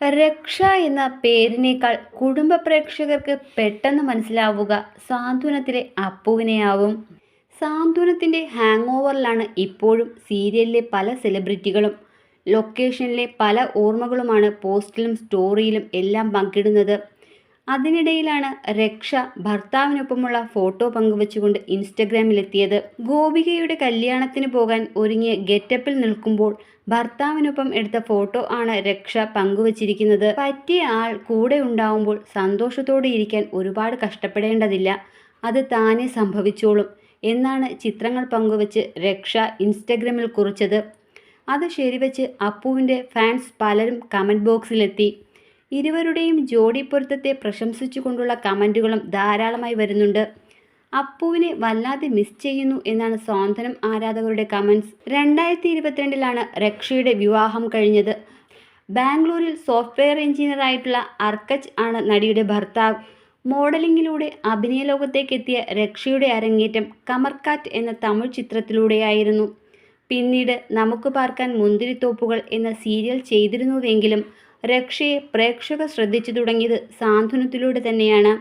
രക്ഷ എന്ന പേരിനേക്കാൾ കുടുംബ പ്രേക്ഷകർക്ക് പെട്ടെന്ന് മനസ്സിലാവുക സാന്ത്വനത്തിലെ അപ്പുവിനെയാവും. സാന്ത്വനത്തിന്റെ ഹാങ് ഓവറിലാണ് ഇപ്പോഴും സീരിയലിലെ പല സെലിബ്രിറ്റികളും ലൊക്കേഷനിലെ പല ഓർമ്മകളുമാണ് പോസ്റ്റിലും സ്റ്റോറിയിലും എല്ലാം പങ്കിടുന്നത്. അതിനിടയിലാണ് രക്ഷ ഭർത്താവിനൊപ്പമുള്ള ഫോട്ടോ പങ്കുവച്ചുകൊണ്ട് ഇൻസ്റ്റഗ്രാമിലെത്തിയത്. ഗോപികയുടെ കല്യാണത്തിന് പോകാൻ ഒരുങ്ങിയ ഗെറ്റപ്പിൽ നിൽക്കുമ്പോൾ ഭർത്താവിനൊപ്പം എടുത്ത ഫോട്ടോ ആണ് രക്ഷ പങ്കുവച്ചിരിക്കുന്നത്. പറ്റിയ ആൾ കൂടെ ഉണ്ടാവുമ്പോൾ സന്തോഷത്തോടെ ഇരിക്കാൻ ഒരുപാട് കഷ്ടപ്പെടേണ്ടതില്ല. അത് താനെ സംഭവിച്ചോളും എന്നാണ് ചിത്രങ്ങൾ പങ്കുവച്ച് രക്ഷ ഇൻസ്റ്റഗ്രാമിൽ കുറിച്ചത്. അത് ശരിവച്ച് അപ്പുവിന്റെ ഫാൻസ് പലരും കമന്റ് ബോക്സിലെത്തി. ഇരുവരുടെയും ജോഡി പൊരുത്തത്തെ പ്രശംസിച്ചുകൊണ്ടുള്ള കമന്റുകളും ധാരാളമായി വരുന്നുണ്ട്. അപ്പുവിനെ വല്ലാതെ മിസ് ചെയ്യുന്നു എന്നാണ് സ്വാന്തനം ആരാധകരുടെ കമൻസ് രണ്ടായിരത്തി ഇരുപത്തിരണ്ടിലാണ് രക്ഷയുടെ വിവാഹം കഴിഞ്ഞത്. ബാംഗ്ലൂരിൽ സോഫ്റ്റ്വെയർ എഞ്ചിനീയറായിട്ടുള്ള അർക്കച്ച് ആണ് നടിയുടെ ഭർത്താവ്. മോഡലിംഗിലൂടെ അഭിനയ ലോകത്തേക്കെത്തിയ രക്ഷയുടെ അരങ്ങേറ്റം കമർക്കാറ്റ് എന്ന തമിഴ് ചിത്രത്തിലൂടെയായിരുന്നു. പിന്നീട് നമുക്ക് പാർക്കാൻ മുന്തിരിത്തോപ്പുകൾ എന്ന സീരിയൽ ചെയ്തിരുന്നുവെങ്കിലും രക്ഷയെ പ്രേക്ഷകർ ശ്രദ്ധിച്ചു തുടങ്ങിയത് സാന്ത്വനത്തിലൂടെ തന്നെയാണ്.